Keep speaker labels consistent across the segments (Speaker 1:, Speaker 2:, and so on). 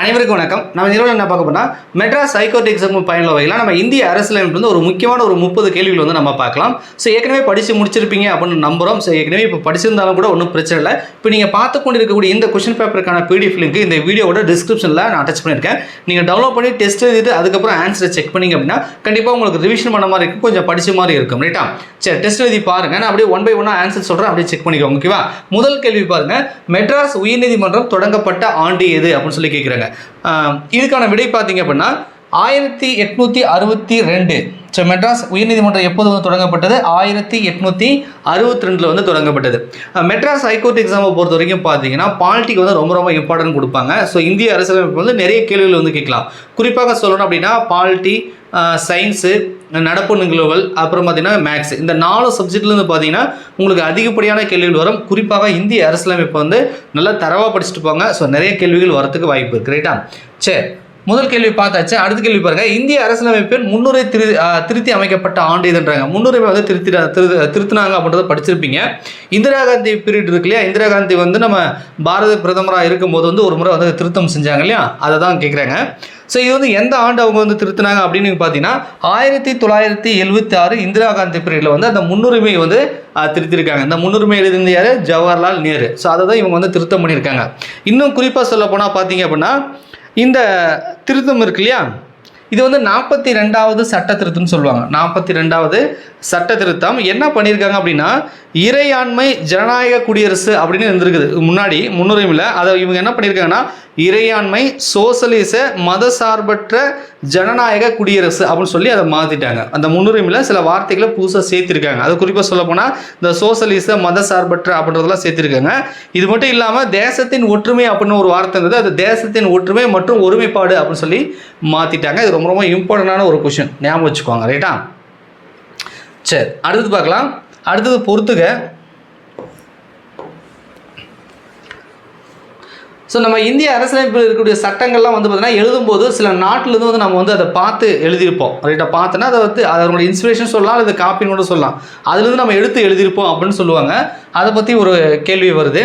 Speaker 1: அனைவருக்கும் வணக்கம். நம்ம நிறுவனம் என்ன பார்க்க போனால் மெட்ராஸ் ஹைகோர்ட் எக்ஸாம் பயனுள்ள வகையில் நம்ம இந்திய அரசியலமைப்பு வந்து ஒரு முக்கியமான ஒரு முப்பது கேள்விகள் வந்து நம்ம பார்க்கலாம். ஸோ ஏற்கனவே படித்து முடிச்சிருப்பீங்க அப்படின்னு நம்புகிறோம் ஸோ ஏற்கனவே இப்போ படிச்சிருந்தாலும் கூட ஒன்றும் பிரச்சனை இல்லை. இப்போ நீங்கள் பார்த்து கொண்டிருக்கக்கூடிய இந்த கொஷின் பேப்பருக்கான பிடிஎஃப் லிங்க் இந்த வீடியோவோட டிஸ்கிரிப்ஷனில் நான் அட்டாச் பண்ணியிருக்கேன். நீங்கள் டவுன்லோட் பண்ணி டெஸ்ட் எழுதிட்டு அதுக்கப்புறம் ஆன்சரை செக் பண்ணிங்க அப்படின்னா கண்டிப்பாக உங்களுக்கு ரிவிஷன் பண்ண மாதிரி இருக்கும். கொஞ்சம் படித்த மாதிரி இருக்கும். ரைட்டா சரி டெஸ்ட் எழுதி பாருங்கள் நான் அப்படியே ஒன் பை ஒன்னாக ஆன்சர் சொல்கிறேன் அப்படியே செக் பண்ணிக்கோங்க. ஓகேவா முதல் கேள்வி பாருங்கள் மெட்ராஸ் உயர்நீதிமன்றம் தொடங்கப்பட்ட ஆண்டு எது அப்படின்னு சொல்லி கேட்குறாங்க கேளுங்க இதுக்கான விடை பார்த்தீங்க அப்படின்னா ஆயிரத்தி எட்நூற்றி அறுபத்தி ரெண்டு. ஸோ மெட்ராஸ் உயர்நீதிமன்றம் எப்போது வந்து தொடங்கப்பட்டது? ஆயிரத்தி எட்நூற்றி அறுபத்தி ரெண்டில் வந்து தொடங்கப்பட்டது. மெட்ராஸ் ஹைகோர்ட் எக்ஸாமை பொறுத்த வரைக்கும் பார்த்தீங்கன்னா பாலிட்டிக்கு வந்து ரொம்ப ரொம்ப இம்பார்ட்டன்ட் கொடுப்பாங்க. ஸோ இந்திய அரசியலமைப்பு வந்து நிறைய கேள்விகள் வந்து கேட்கலாம். குறிப்பாக சொல்லணும் அப்படின்னா பாலிட்டி சயின்ஸு நடப்பு நிகழ்வுகள் அப்புறம் பார்த்தீங்கன்னா மேக்ஸ் இந்த நாலு சப்ஜெக்ட்லேருந்து பார்த்தீங்கன்னா உங்களுக்கு அதிகப்படியான கேள்விகள் வரும். குறிப்பாக இந்திய அரசியலமைப்பு வந்து நல்லா தரவாக படிச்சுட்டு போங்க. ஸோ நிறைய கேள்விகள் வரத்துக்கு வாய்ப்பு இருக்கு. ரைட்டா சரி. முதல் கேள்வி பார்த்தாச்சு. அடுத்த கேள்வி பாருங்க. இந்திய அரசியலமைப்பில் முன்னுரை திரு திருத்தி அமைக்கப்பட்ட ஆண்டு இதுன்றாங்க முன்னுரிமை வந்து திருத்தி திரு திருத்தினாங்க அப்படின்றத படிச்சிருப்பீங்க. இந்திரா காந்தி பீரியட் இருக்கு இல்லையா? இந்திரா காந்தி வந்து நம்ம பாரத பிரதமராக இருக்கும்போது வந்து ஒரு முறை வந்து திருத்தம் செஞ்சாங்க இல்லையா? அதை தான் கேட்குறாங்க ஸோ இது வந்து எந்த ஆண்டு அவங்க வந்து திருத்தினாங்க அப்படின்னு பார்த்தீங்கன்னா ஆயிரத்தி தொள்ளாயிரத்தி எழுபத்தி ஆறு இந்திரா காந்தி பீரியடில் வந்து அந்த முன்னுரிமை வந்து திருத்திருக்காங்க. இந்த முன்னுரிமை எழுதியிருந்த யார்? ஜவஹர்லால் நேரு. ஸோ அதை தான் இவங்க வந்து திருத்தம் பண்ணியிருக்காங்க. இன்னும் குறிப்பாக சொல்ல போனால் பார்த்தீங்க அப்படின்னா இந்த திருத்தம் இருக்கு இல்லையா இது வந்து நாற்பத்தி ரெண்டாவது சட்ட திருத்தம்னு சொல்லுவாங்க. நாற்பத்தி ரெண்டாவது சட்ட திருத்தம் என்ன பண்ணியிருக்காங்க அப்படின்னா இறையாண்மை ஜனநாயக குடியரசு அப்படின்னு இருந்திருக்குது. முன்னாடி முன்னுரிமையில் அதை இவங்க என்ன பண்ணியிருக்காங்கன்னா இறையாண்மை சோசலிச மத சார்பற்ற ஜனநாயக குடியரசு அப்படின்னு சொல்லி அதை மாற்றிட்டாங்க அந்த முன்னுரிமையில் சில வார்த்தைகளை புதுசாக சேர்த்திருக்காங்க. அது குறிப்பாக சொல்ல போனால் இந்த சோசலிச மதசார்பற்ற அப்படின்றதெல்லாம் சேர்த்திருக்காங்க. இது மட்டும் இல்லாமல் தேசத்தின் ஒற்றுமை அப்படின்னு ஒரு வார்த்தை இருந்தது. அது தேசத்தின் ஒற்றுமை மற்றும் ஒருமைப்பாடு அப்படின்னு சொல்லி மாற்றிட்டாங்க இது ரொம்ப ரொம்ப ரொம்ப இம்பார்ட்டண்டான ஒரு கொஷின் ஞாபகம் வச்சுக்கோங்க. ரைட்டா சரி அடுத்தது பார்க்கலாம். அடுத்தது பொறுத்துக. ஸோ நம்ம இந்திய அரசியலமைப்பில் இருக்கக்கூடிய சட்டங்கள்லாம் வந்து பார்த்தீங்கன்னா எழுதும்போது சில நாட்டிலேருந்து வந்து நம்ம வந்து அதை பார்த்து எழுதியிருப்போம். ரைட்டாக பார்த்தோன்னா அதை வந்து அதனுடைய இன்ஸ்பிரேஷன் சொல்லலாம் அல்லது காப்பின்னு கூட சொல்லலாம். அதுலேருந்து நம்ம எடுத்து எழுதியிருப்போம் அப்படின்னு சொல்லுவாங்க. அதை பற்றி ஒரு கேள்வி வருது.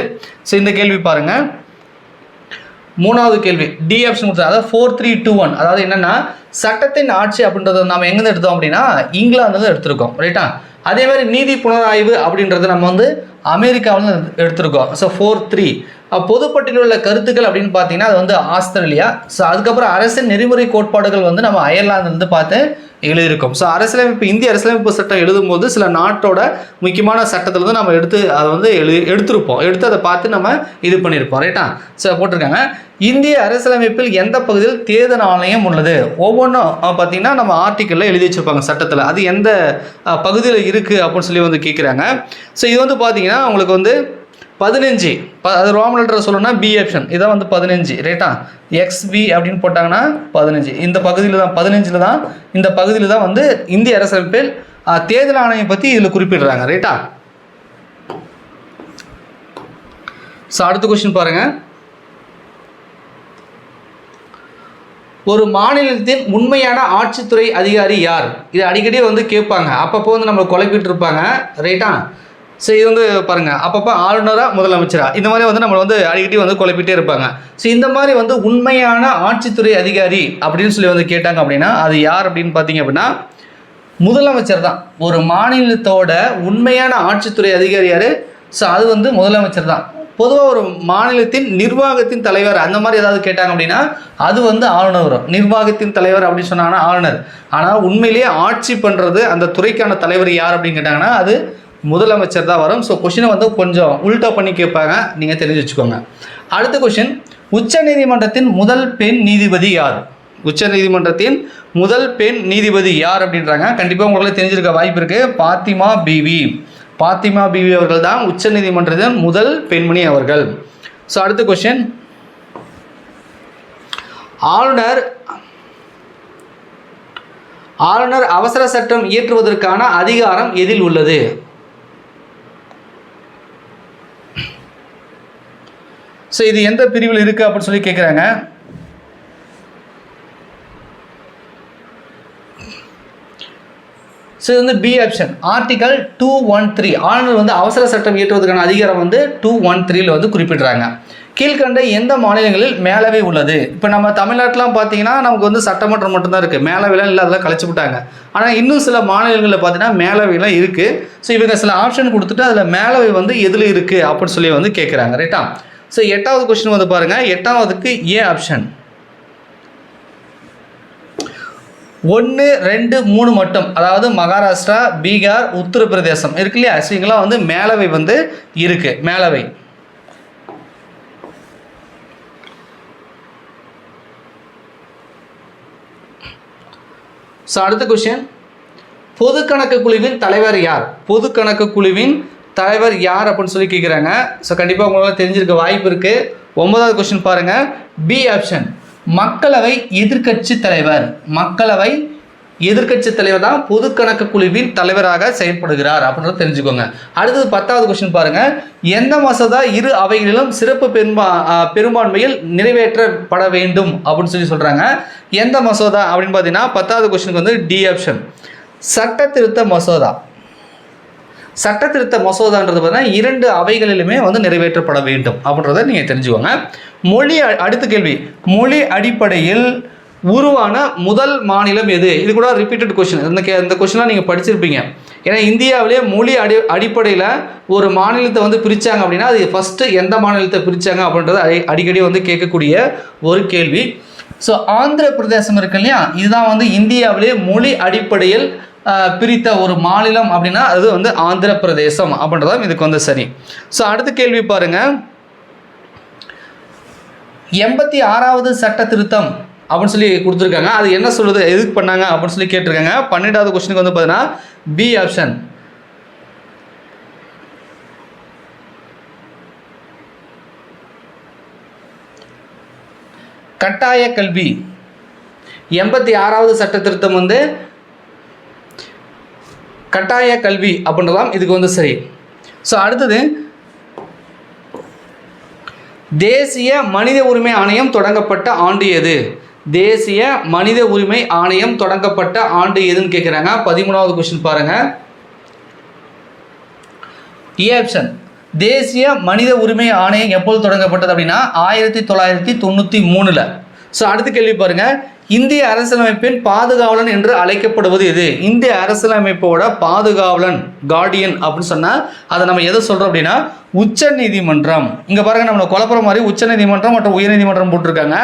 Speaker 1: ஸோ இந்த கேள்வி பாருங்கள் மூணாவது கேள்வி. டி ஆப்ஷன் அதாவது ஃபோர் த்ரீ டூ ஒன் அதாவது என்னன்னா சட்டத்தின் ஆட்சி அப்படின்றத நம்ம எங்கேருந்து எடுத்தோம் அப்படின்னா இங்கிலாந்து எடுத்திருக்கோம். ரைட்டா அதே மாதிரி நீதி புனராய்வு அப்படின்றத நம்ம வந்து அமெரிக்காவில் எடுத்திருக்கோம். ஸோ ஃபோர் த்ரீ பொதுப்பட்டியலில் உள்ள கருத்துக்கள் அப்படின்னு பார்த்தீங்கன்னா அது வந்து ஆஸ்திரேலியா. ஸோ அதுக்கப்புறம் அரசின் நெறிமுறை கோட்பாடுகள் வந்து நம்ம அயர்லாந்துலேருந்து பார்த்து எழுதியிருக்கோம். ஸோ அரசியலமைப்பு இந்திய அரசியலமைப்பு சட்டம் எழுதும்போது சில நாட்டோட முக்கியமான சட்டத்திலேருந்து நம்ம எடுத்து அதை வந்து எழு எடுத்திருப்போம். எடுத்து அதை பார்த்து நம்ம இது பண்ணியிருப்போம். ரைட்டா ஸோ போட்டிருக்காங்க. இந்திய அரசியலமைப்பில் எந்த பகுதியில் தேர்தல் ஆணையம் உள்ளது? ஒவ்வொன்றும் பார்த்தீங்கன்னா நம்ம ஆர்டிக்கலில் எழுதி வச்சிருப்பாங்க சட்டத்தில். அது எந்த பகுதியில் இருக்குது அப்படின்னு சொல்லி வந்து கேட்குறாங்க ஸோ இது வந்து பார்த்தீங்கன்னா உங்களுக்கு வந்து பதினஞ்சு. ப அது ரோமன் லெட்டர் சொல்லணும்னா பி ஆப்ஷன் இதான் வந்து பதினஞ்சு ரைட்டா எக்ஸ்பி அப்படின்னு போட்டாங்கன்னா பதினஞ்சு. இந்த பகுதியில் தான் பதினஞ்சில் தான் இந்த பகுதியில் தான் வந்து இந்திய அரசமைப்பில் தேர்தல் ஆணையம் பற்றி இதில் குறிப்பிடுறாங்க ரைட்டா ஸோ அடுத்த கொஸ்டின் பாருங்கள் ஒரு மாநிலத்தின் உண்மையான ஆட்சித்துறை அதிகாரி யார்? இது அடிக்கடி வந்து கேட்பாங்க. அப்பப்போ வந்து நம்மளை குழப்பிட்டு இருப்பாங்க ரைட்டா ஸோ இது வந்து பாருங்கள் அப்பப்போ ஆளுநராக முதலமைச்சராக இந்த மாதிரி வந்து நம்மளை வந்து அடிக்கடி வந்து குழப்பிட்டே இருப்பாங்க. ஸோ இந்த மாதிரி வந்து உண்மையான ஆட்சித்துறை அதிகாரி அப்படின்னு சொல்லி வந்து கேட்டாங்க அப்படின்னா அது யார் அப்படின்னு பார்த்தீங்க அப்படின்னா முதலமைச்சர் தான். ஒரு மாநிலத்தோட உண்மையான ஆட்சித்துறை அதிகாரி யார்? ஸோ அது வந்து முதலமைச்சர் தான். பொதுவாக ஒரு மாநிலத்தின் நிர்வாகத்தின் தலைவர் அந்த மாதிரி ஏதாவது கேட்டாங்க அப்படின்னா அது வந்து ஆளுநர் வரும். நிர்வாகத்தின் தலைவர் அப்படின்னு சொன்னாங்கன்னா ஆளுநர். ஆனால் உண்மையிலேயே ஆட்சி பண்ணுறது அந்த துறைக்கான தலைவர் யார் அப்படின்னு கேட்டாங்கன்னா அது முதலமைச்சர் தான் வரும். ஸோ கொஷினை வந்து கொஞ்சம் உல்டா பண்ணி கேட்பாங்க. நீங்கள் தெரிஞ்சு வச்சுக்கோங்க. அடுத்த கொஷின் உச்சநீதிமன்றத்தின் முதல் பெண் நீதிபதி யார்? உச்சநீதிமன்றத்தின் முதல் பெண் நீதிபதி யார் அப்படின்றாங்க. கண்டிப்பாக உங்களுக்கு தெரிஞ்சிருக்க வாய்ப்பு இருக்குது பாத்திமா பிவி. பாத்திமா பிவி அவர்கள் தான் உச்சநீதிமன்றத்தின் முதல் பெண்மணி அவர்கள். ஸோ அடுத்த கொஷின் ஆளுநர் ஆளுநர் அவசர சட்டம் இயற்றுவதற்கான அதிகாரம் எதில் உள்ளது? ஸோ இது எந்த பிரிவில் இருக்குது அப்படின்னு சொல்லி கேட்குறாங்க ஸோ இது வந்து B option article two one three ஆளுநர் வந்து அவசர சட்டம் இயற்றுவதற்கான அதிகாரம் வந்து டூ ஒன் த்ரீல வந்து குறிப்பிடுறாங்க. கீழ்கண்ட எந்த மாநிலங்களில் மேலவை உள்ளது? இப்போ நம்ம தமிழ்நாட்டிலாம் பார்த்தீங்கன்னா நமக்கு வந்து சட்டமன்றம் மட்டும்தான் இருக்குது மேலவைலாம் இல்லை அதெல்லாம் கழிச்சு விட்டாங்க. ஆனால் இன்னும் சில மாநிலங்களில் பார்த்தீங்கன்னா மேலவைலாம் இருக்குது ஸோ இவங்க சில ஆப்ஷன் கொடுத்துட்டு அதில் மேலவை வந்து எதில் இருக்குது அப்படின்னு சொல்லி வந்து கேட்குறாங்க ரைட்டா ஸோ எட்டாவது கொஸ்டின் வந்து பாருங்கள் எட்டாவதுக்கு ஏ ஆப்ஷன் ஒன்று ரெண்டு மூணு மட்டும். அதாவது மகாராஷ்டிரா பீகார் உத்தரப்பிரதேசம். இருக்கு இல்லையா? ஸோ இங்கெல்லாம் வந்து மேலவை வந்து இருக்குது மேலவை. ஸோ அடுத்த கொஷின் பொது கணக்கு குழுவின் தலைவர் யார்? பொது கணக்கு குழுவின் தலைவர் யார் அப்படின்னு சொல்லி கேட்குறாங்க ஸோ கண்டிப்பாக உங்களால் தெரிஞ்சிருக்க வாய்ப்பு இருக்குது ஒன்பதாவது கொஸ்டின் பாருங்கள் பி ஆப்ஷன் மக்களவை எதிர்க்கட்சி தலைவர். மக்களவை எதிர்க்கட்சி தலைவர் தான் பொது கணக்கு குழுவின் தலைவராக செயல்படுகிறார் அப்படின்றத தெரிஞ்சுக்கோங்க. அடுத்தது பத்தாவது கொஸ்டின் பாருங்க. எந்த மசோதா இரு அவைகளிலும் சிறப்பு பெரும்பா பெரும்பான்மையில் நிறைவேற்றப்பட வேண்டும் அப்படின்னு சொல்லி சொல்றாங்க. எந்த மசோதா அப்படின்னு பார்த்தீங்கன்னா பத்தாவது கொஸ்டினுக்கு வந்து டி ஆப்ஷன் சட்ட திருத்த மசோதா. சட்ட திருத்த மசோதான்றது பார்த்தீங்கன்னா இரண்டு அவைகளிலுமே வந்து நிறைவேற்றப்பட வேண்டும் அப்படின்றத நீங்கள் தெரிஞ்சுக்கோங்க. மொழி அடுத்த கேள்வி. மொழி அடிப்படையில் உருவான முதல் மாநிலம் எது? இது கூட ரிப்பீட்டட் கொஷின் இந்த கே இந்த கொஷின்லாம் நீங்கள் படிச்சிருப்பீங்க. ஏன்னா இந்தியாவிலே மொழி அடி அடிப்படையில் ஒரு மாநிலத்தை வந்து பிரித்தாங்க அப்படின்னா அது ஃபஸ்ட்டு எந்த மாநிலத்தை பிரித்தாங்க அப்படின்றது அடி அடிக்கடி வந்து கேட்கக்கூடிய ஒரு கேள்வி. ஸோ ஆந்திர பிரதேசம் இருக்கு இல்லையா? இதுதான் வந்து இந்தியாவிலே மொழி அடிப்படையில் பிரித்த ஒரு மாநிலம் அப்படின்னா அது வந்து ஆந்திர பிரதேசம் அப்படின்றதும் இதுக்கு வந்து சரி. ஸோ அடுத்த கேள்வி பாருங்க. எண்பத்தி ஆறாவது சட்ட திருத்தம் அப்படின்னு சொல்லி கொடுத்துருக்காங்க. அது என்ன சொல்லுது? எதுக்கு பண்ணாங்க அப்படின்னு சொல்லி கேட்டிருக்காங்க. பன்னெண்டாவது கொஸ்டினுக்கு வந்து பார்த்தீங்கன்னா பி ஆப்ஷன் கட்டாய கல்வி. எண்பத்தி ஆறாவது சட்ட திருத்தம் வந்து கட்டாய கல்வி அப்படின்றதாம் இதுக்கு வந்து சரி. ஸோ அடுத்தது தேசிய மனித உரிமை ஆணையம் தொடங்கப்பட்ட ஆண்டு எது? தேசிய மனித உரிமை ஆணையம் தொடங்கப்பட்ட ஆண்டு எதுன்னு கேட்குறாங்க பதிமூணாவது கொஸ்டின் பாருங்கள் ஏ ஆப்ஷன் தேசிய மனித உரிமை ஆணையம் எப்போது தொடங்கப்பட்டது அப்படின்னா ஆயிரத்தி தொள்ளாயிரத்தி தொண்ணூற்றி மூணில். ஸோ அடுத்த கேள்வி பாருங்கள் இந்திய அரசியலமைப்பின் பாதுகாவலன் என்று அழைக்கப்படுவது எது? இந்திய அரசியலமைப்போட பாதுகாவலன் கார்டியன் அப்படின்னு சொன்னால் அதை நம்ம எதை சொல்கிறோம் அப்படின்னா உச்ச நீதிமன்றம். இங்கே பாருங்கள் நம்மளை குழப்பற மாதிரி உச்ச நீதிமன்றம் மற்றும் உயர்நீதிமன்றம் போட்டிருக்காங்க.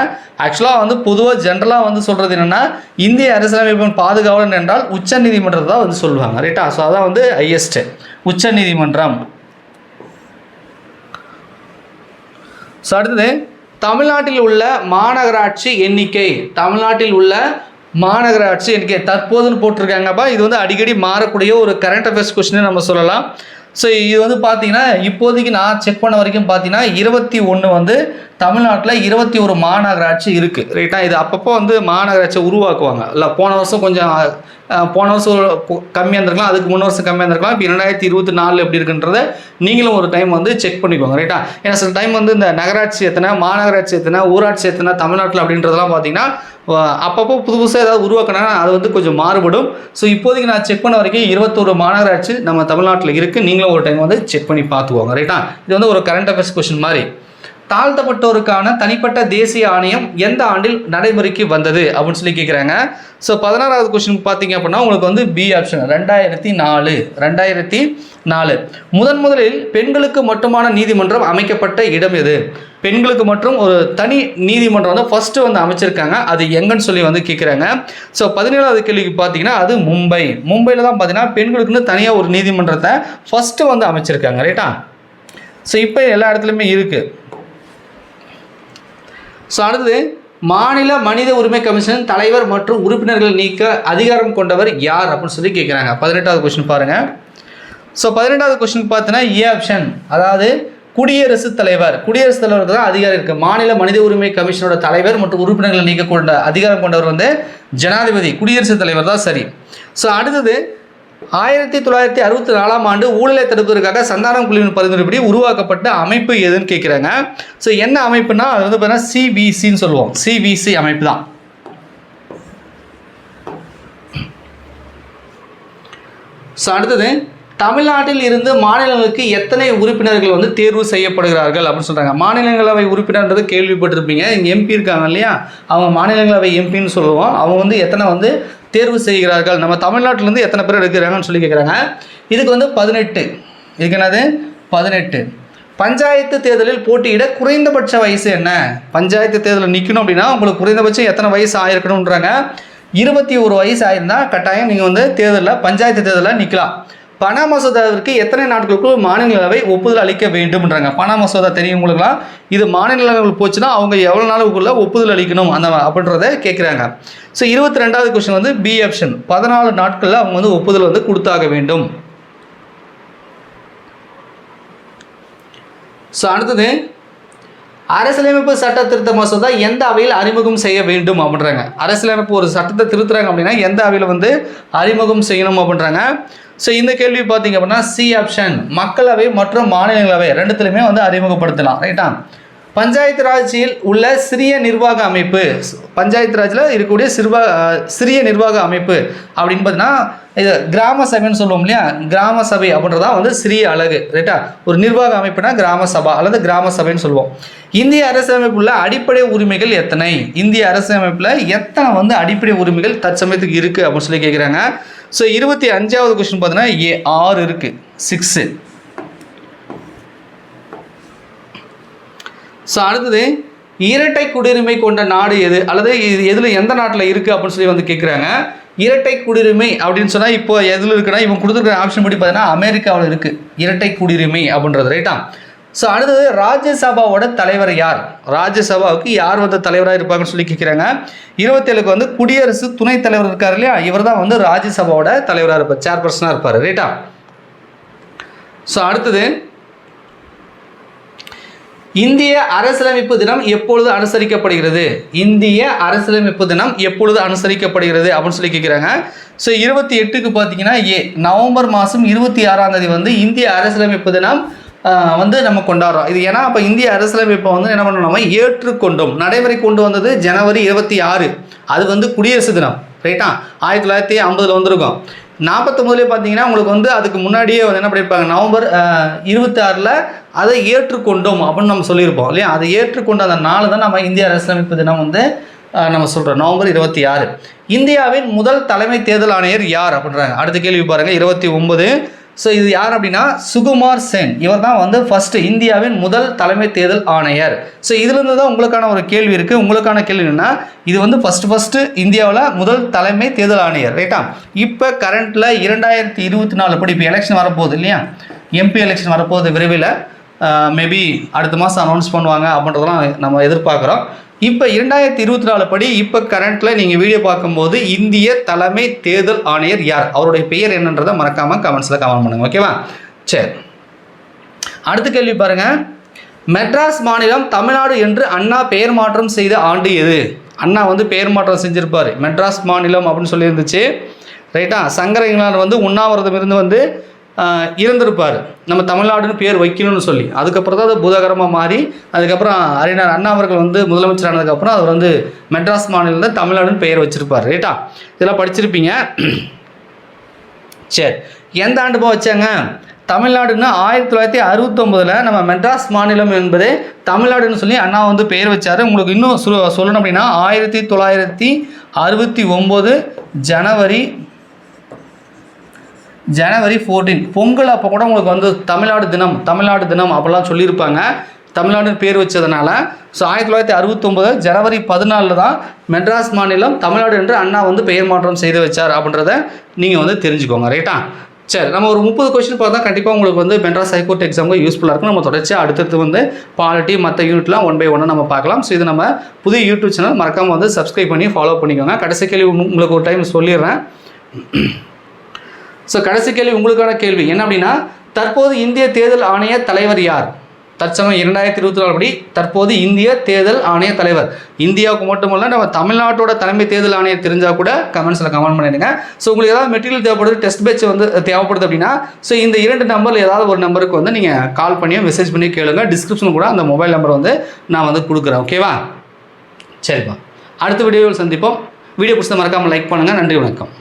Speaker 1: ஆக்சுவலாக வந்து பொதுவாக ஜென்ரலாக வந்து சொல்கிறது என்னென்னா இந்திய அரசியலமைப்பின் பாதுகாவலன் என்றால் உச்ச நீதிமன்றத்தை தான் வந்து சொல்லுவாங்க ரைட்டா ஸோ அதான் வந்து ஹையஸ்ட்டு உச்ச நீதிமன்றம். ஸோ அடுத்தது தமிழ்நாட்டில் உள்ள மாநகராட்சி எண்ணிக்கை. தமிழ்நாட்டில் உள்ள மாநகராட்சி எண்ணிக்கை தற்போதுன்னு போட்டிருக்காங்கப்பா. இது வந்து அடிக்கடி மாறக்கூடிய ஒரு கரண்ட் அஃபேர்ஸ் கொஸ்டின் நம்ம சொல்லலாம். ஸோ இது வந்து பார்த்தீங்கன்னா இப்போதைக்கு நான் செக் பண்ண வரைக்கும் பார்த்தீங்கன்னா இருபத்தி ஒன்று வந்து தமிழ்நாட்டில் இருபத்தி ஒரு மாநகராட்சி இருக்குது ரைட்டா இது அப்பப்போ வந்து மாநகராட்சியை உருவாக்குவாங்க. இல்லை போன வருஷம் கொஞ்சம் போன வருஷம் கம்மியாக இருந்திருக்கலாம் அதுக்கு முன்ன வருஷம் கம்மியாக இருந்திருக்கலாம் இப்போ ரெண்டாயிரத்தி இருபத்தி நாலில் எப்படி இருக்குன்றத நீங்களும் ஒரு டைம் வந்து செக் பண்ணிக்கோங்க ரைட்டா ஏன்னா சில டைம் வந்து இந்த நகராட்சி எத்தனை மாநகராட்சி எத்தனை ஊராட்சி எத்தனை தமிழ்நாட்டில் அப்படின்றதெல்லாம் பார்த்தீங்கன்னா அப்பப்போ புது புதுசாக ஏதாவது உருவாக்கினா அது வந்து கொஞ்சம் மாறுபடும். ஸோ இப்போதைக்கு நான் செக் பண்ண வரைக்கும் இருபத்தொரு மாநகராட்சி நம்ம தமிழ்நாட்டில் இருக்குது நீங்களும் ஒரு டைம் வந்து செக் பண்ணி பார்த்துக்கோங்க ரைட்டா இது வந்து ஒரு கரண்ட் அஃபேர்ஸ் கொஷின் மாதிரி. தாழ்த்தப்பட்டோருக்கான தனிப்பட்ட தேசிய ஆணையம் எந்த ஆண்டில் நடைமுறைக்கு வந்தது அப்படின்னு சொல்லி கேட்குறாங்க ஸோ பதினாறாவது கொஸ்டின் பார்த்தீங்க அப்படின்னா உங்களுக்கு வந்து பி ஆப்ஷன் ரெண்டாயிரத்தி நாலு ரெண்டாயிரத்தி நாலு. முதன் முதலில் பெண்களுக்கு மட்டுமான நீதிமன்றம் அமைக்கப்பட்ட இடம் எது? பெண்களுக்கு மற்றும் ஒரு தனி நீதிமன்றம் வந்து ஃபஸ்ட்டு வந்து அமைச்சிருக்காங்க. அது எங்கன்னு சொல்லி வந்து கேட்குறாங்க ஸோ பதினேழாவது கேள்விக்கு பார்த்தீங்கன்னா அது மும்பை. மும்பையில் தான் பார்த்தீங்கன்னா பெண்களுக்குன்னு தனியாக ஒரு நீதிமன்றத்தை ஃபஸ்ட்டு வந்து அமைச்சிருக்காங்க. ரைட்டா ஸோ இப்போ எல்லா இடத்துலையுமே இருக்குது ஸோ அடுத்தது மாநில மனித உரிமை கமிஷன் தலைவர் மற்றும் உறுப்பினர்கள் நீக்க அதிகாரம் கொண்டவர் யார் அப்படின்னு சொல்லி கேட்குறாங்க பதினெட்டாவது கொஸ்டின் பாருங்கள் ஸோ பதினெட்டாவது கொஸ்டின் பார்த்தீங்கன்னா ஏ e ஆப்ஷன் அதாவது குடியரசுத் தலைவர். குடியரசுத் தலைவருக்கு தான் அதிகாரம் இருக்குது மாநில மனித உரிமை கமிஷனோட தலைவர் மற்றும் உறுப்பினர்களை நீக்க கொண்ட அதிகாரம் கொண்டவர் வந்து ஜனாதிபதி. குடியரசுத் தலைவர் தான் சரி. ஸோ அடுத்தது ஆயிரத்தி தொள்ளாயிரத்தி அறுபத்தி நாலாம் ஆண்டு ஊழலை தடுப்பதற்காக சந்தானம் குழுவின் பரிந்துரைப்படி உருவாக்கப்பட்ட அமைப்பு எதுன்னு கேட்குறாங்க ஸோ என்ன அமைப்புனா அது வந்து பார்த்தீங்கன்னா சிவிசின்னு சொல்லுவோம். சிவிசி அமைப்பு தான். ஸோ அடுத்தது தமிழ்நாட்டில் இருந்து மாநிலங்களுக்கு எத்தனை உறுப்பினர்கள் வந்து தேர்வு செய்யப்படுகிறார்கள் அப்படின்னு சொல்கிறாங்க மாநிலங்களவை உறுப்பினர்ன்றது கேள்விப்பட்டிருப்பீங்க. இங்கே எம்பி இருக்காங்க இல்லையா? அவங்க மாநிலங்களவை எம்பின்னு சொல்லுவோம். அவங்க வந்து எத்தனை வந்து தேர்வு செய்கிறார்கள்? நம்ம தமிழ்நாட்டிலேருந்து எத்தனை பேர் எடுக்கிறாங்கன்னு சொல்லி கேட்குறாங்க இதுக்கு வந்து பதினெட்டு. இதுக்கு என்னது? பதினெட்டு. பஞ்சாயத்து தேர்தலில் போட்டியிட குறைந்தபட்ச வயசு என்ன? பஞ்சாயத்து தேர்தலில் நிற்கணும் அப்படின்னா உங்களுக்கு குறைந்தபட்சம் எத்தனை வயசு ஆயிருக்கணுன்றாங்க இருபத்தி ஒரு வயசு ஆயிருந்தால் கட்டாயம் நீங்கள் வந்து தேர்தலில் பஞ்சாயத்து தேர்தலில் நிற்கலாம் பண மசோதாவிற்கு எத்தனை நாட்களுக்குள் மாநிலங்களவை ஒப்புதல் அளிக்க வேண்டும்ன்றாங்க? பண மசோதா தெரியும் உங்களுக்குலாம் இது மாநிலங்களவை போச்சுன்னா அவங்க எவ்வளோ நாளுக்குள்ளே ஒப்புதல் அளிக்கணும் அந்த அப்படின்றத கேட்குறாங்க ஸோ இருபத்தி ரெண்டாவது கொஸ்டின் வந்து பி ஆப்ஷன் பதினாலு நாட்களில் அவங்க வந்து ஒப்புதல் வந்து கொடுத்தாக வேண்டும். ஸோ அடுத்தது அரசியலமைப்பு சட்ட திருத்த மசோதா எந்த அவையில் அறிமுகம் செய்ய வேண்டும் அப்படின்றாங்க. அரசியலமைப்பு ஒரு சட்டத்தை திருத்துறாங்க அப்படின்னா எந்த அவையில் வந்து அறிமுகம் செய்யணும் அப்படின்றாங்க? ஸோ இந்த கேள்வி பார்த்தீங்க அப்படின்னா சி ஆப்ஷன் மக்களவை மற்றும் மாநிலங்களவை ரெண்டுத்துலையுமே வந்து அறிமுகப்படுத்தலாம் ரைட்டா பஞ்சாயத்து ராஜில் உள்ள சிறிய நிர்வாக அமைப்பு. பஞ்சாயத்து ராஜில் இருக்கக்கூடிய சிறுவா சிறிய நிர்வாக அமைப்பு அப்படின்னு பார்த்தீங்கன்னா இது கிராம சபைன்னு சொல்லுவோம் இல்லையா? கிராம சபை அப்படின்றதா வந்து சிறிய அழகு ரைட்டா ஒரு நிர்வாக அமைப்புனா கிராம சபா அல்லது கிராம சபைன்னு சொல்லுவோம். இந்திய அரசியலமைப்புள்ள அடிப்படை உரிமைகள் எத்தனை? இந்திய அரசியலமைப்பில் எத்தனை வந்து அடிப்படை உரிமைகள் தற்சமயத்துக்கு இருக்குது அப்படின்னு சொல்லி கேட்குறாங்க ஸோ இருபத்தி அஞ்சாவது கொஸ்டின் பார்த்தீங்கன்னா ஏ ஆறு இருக்குது சிக்ஸு ஸோ அடுத்தது இரட்டை குடியுரிமை கொண்ட நாடு எது? அல்லது இது எதில் எந்த நாட்டில் இருக்குது அப்படின்னு சொல்லி வந்து கேட்குறாங்க இரட்டை குடியுரிமை அப்படின்னு சொன்னால் இப்போ எதில் இருக்குன்னா இவங்க கொடுத்துருக்குற ஆப்ஷன் படி பார்த்தீங்கன்னா அமெரிக்காவில் இருக்குது இரட்டை குடியுரிமை அப்படின்றது ரைட்டா ஸோ அடுத்தது ராஜ்யசபாவோட தலைவர் யார்? ராஜ்யசபாவுக்கு யார் வந்து தலைவராக இருப்பாங்கன்னு சொல்லி கேட்குறாங்க இருபத்தேழுக்கு வந்து குடியரசு துணைத் தலைவர் இருக்கார் இல்லையா? இவர் தான் வந்து ராஜ்யசபாவோட தலைவராக இருப்பார் சேர்பர்சனாக இருப்பார் ரைட்டா ஸோ அடுத்தது இந்திய அரசியலமைப்பு தினம் எப்பொழுது அனுசரிக்கப்படுகிறது? இந்திய அரசியலமைப்பு தினம் எப்பொழுது அனுசரிக்கப்படுகிறது அப்படின்னு சொல்லி கேட்குறாங்க ஸோ இருபத்தி எட்டுக்கு பார்த்தீங்கன்னா ஏ நவம்பர் மாதம் இருபத்தி ஆறாம் தேதி வந்து இந்திய அரசியலமைப்பு தினம் வந்து நம்ம கொண்டாடுறோம். இது ஏன்னா அப்போ இந்திய அரசியலமைப்பை வந்து என்ன பண்ணணும் நம்ம ஏற்றுக்கொண்டோம். நடைமுறை கொண்டு வந்தது ஜனவரி இருபத்தி ஆறு. அது வந்து குடியரசு தினம். ரைட்டா ஆயிரத்தி தொள்ளாயிரத்தி ஐம்பதில் வந்திருக்கும். நாற்பத்தொம்பதுலேயே பார்த்தீங்கன்னா உங்களுக்கு வந்து அதுக்கு முன்னாடியே வந்து என்ன பண்ணியிருப்பாங்க நவம்பர் இருபத்தாறில் அதை ஏற்றுக்கொண்டோம் அப்படின்னு நம்ம சொல்லியிருப்போம் இல்லையா? அதை ஏற்றுக்கொண்ட அந்த நாள் தான் நம்ம இந்திய அரசியலமைப்பு தினம் வந்து நம்ம சொல்கிறோம் நவம்பர் இருபத்தி ஆறு. இந்தியாவின் முதல் தலைமை தேர்தல் ஆணையர் யார் அப்படின்றாங்க. அடுத்த கேள்வி பாருங்கள் இருபத்தி ஒன்பது ஸோ இது யார் அப்படின்னா? சுகுமார் சென். இவர் தான் வந்து ஃபஸ்ட்டு இந்தியாவின் முதல் தலைமை தேர்தல் ஆணையர். ஸோ இதுலேருந்து தான் உங்களுக்கான ஒரு கேள்வி இருக்குது உங்களுக்கான கேள்வி என்னன்னா இது வந்து ஃபஸ்ட்டு ஃபஸ்ட்டு இந்தியாவில் முதல் தலைமை தேர்தல் ஆணையர் ரைட்டா இப்போ கரண்ட்டில் இரண்டாயிரத்தி இருபத்தி நாலு படி இப்போ எலெக்ஷன் வரப்போகுது இல்லையா? எம்பி எலெக்ஷன் வரப்போகுது விரைவில். மேபி அடுத்த மாதம் அனௌன்ஸ் பண்ணுவாங்க அப்படின்றதெல்லாம் நம்ம எதிர்பார்க்குறோம். இப்போ இரண்டாயிரத்தி இருபத்தி நாலு படி இப்போ கரண்ட்டில் நீங்கள் வீடியோ பார்க்கும்போது இந்திய தலைமை தேர்தல் ஆணையர் யார்? அவருடைய பெயர் என்னன்றதை மறக்காமல் கமெண்ட்ஸில் கமெண்ட் பண்ணுங்கள் ஓகேவா சரி. அடுத்த கேள்வி பாருங்கள் மெட்ராஸ் மாநிலம் தமிழ்நாடு என்று அண்ணா பெயர் மாற்றம் செய்த ஆண்டு எது? அண்ணா வந்து பெயர் மாற்றம் செஞ்சுருப்பார். மெட்ராஸ் மாநிலம் அப்படின்னு சொல்லியிருந்துச்சு. ரைட்டா சங்கர இங்கிலாந்து வந்து உண்ணாவிரதம் இருந்து வந்து இருந்திருப்பார். நம்ம தமிழ்நாடுன்னு பேர் வைக்கணும்னு சொல்லி. அதுக்கப்புறம் தான் அது பூதகரமாக மாறி அதுக்கப்புறம் அறிஞர் அண்ணா அவர்கள் வந்து முதலமைச்சர் ஆனதுக்கப்புறம் அவர் வந்து மெட்ராஸ் மாநிலம் தான் தமிழ்நாடுன்னு பெயர் வச்சுருப்பார். ரைட்டா? இதெல்லாம் படிச்சிருப்பீங்க. சரி. எந்த ஆண்டுப்பா வச்சாங்க? தமிழ்நாடுன்னா ஆயிரத்தி தொள்ளாயிரத்தி அறுபத்தொம்போதில் நம்ம மெட்ராஸ் மாநிலம் என்பதே தமிழ்நாடுன்னு சொல்லி அண்ணா வந்து பெயர் வச்சார். உங்களுக்கு இன்னும் சொல்லணும் அப்படின்னா ஆயிரத்தி தொள்ளாயிரத்தி அறுபத்தி ஒம்பது ஜனவரி ஜனவரி ஃபோர்டீன் பொங்கல் அப்போ கூட உங்களுக்கு வந்து தமிழ்நாடு தினம் தமிழ்நாடு தினம் அப்படிலாம் சொல்லியிருப்பாங்க. தமிழ்நாடுன்னு பேர் வச்சதுனால. ஸோ ஆயிரத்தி தொள்ளாயிரத்தி அறுபத்தொம்போது ஜனவரி பதினாலில் தான் மெட்ராஸ் மாநிலம் தமிழ்நாடு என்று அண்ணா வந்து பெயர் மாற்றம் செய்து வச்சார் அப்படின்றத நீங்கள் வந்து தெரிஞ்சுக்கோங்க ரைட்டா சரி நம்ம ஒரு முப்பது கொஸ்டின் பார்த்தா கண்டிப்பாக உங்களுக்கு வந்து மெட்ராஸ் ஹைகோர்ட் எக்ஸாமுக்கு யூஸ்ஃபுல்லாக இருக்கும். நம்ம தொடர்ச்சியாக அடுத்தடுத்து வந்து பாலிட்டி மற்ற யூனிட்லாம் ஒன் பை ஒன்று நம்ம பார்க்கலாம். ஸோ இது நம்ம புதிய யூடியூப் சேனல் மறக்காமல் வந்து சப்ஸ்கிரைப் பண்ணி ஃபாலோ பண்ணிக்கோங்க. கடைசி கேள்வி உங்களுக்கு ஒரு டைம் சொல்லிடுறேன். ஸோ கடைசி கேள்வி உங்களுக்கான கேள்வி. என்ன அப்படின்னா தற்போது இந்திய தேர்தல் ஆணைய தலைவர் யார்? தற்சமயம் இரண்டாயிரத்தி இருபத்தி நாலு படி தற்போது இந்திய தேர்தல் ஆணைய தலைவர். இந்தியாவுக்கு மட்டுமல்ல நம்ம தமிழ்நாட்டோட தலைமை தேர்தல் ஆணையர் தெரிஞ்சால் கூட கமெண்ட்ஸில் கமெண்ட் பண்ணிடுங்க. ஸோ உங்களுக்கு ஏதாவது மெட்டீரியல் தேவைப்படுது டெஸ்ட் பேட்ச் வந்து தேவைப்படுது அப்படின்னா ஸோ இந்த இரண்டு நம்பரில் ஏதாவது ஒரு நம்பருக்கு வந்து நீங்கள் கால் பண்ணியோ மெசேஜ் பண்ணி கேளுங்க. டிஸ்கிரிப்ஷன் கூட அந்த மொபைல் நம்பர் வந்து நான் வந்து கொடுக்குறேன் ஓகேவா சரிப்பா. அடுத்த வீடியோவில் சந்திப்போம். வீடியோ பிடிச்ச மறக்காமல் லைக் பண்ணுங்கள் நன்றி வணக்கம்.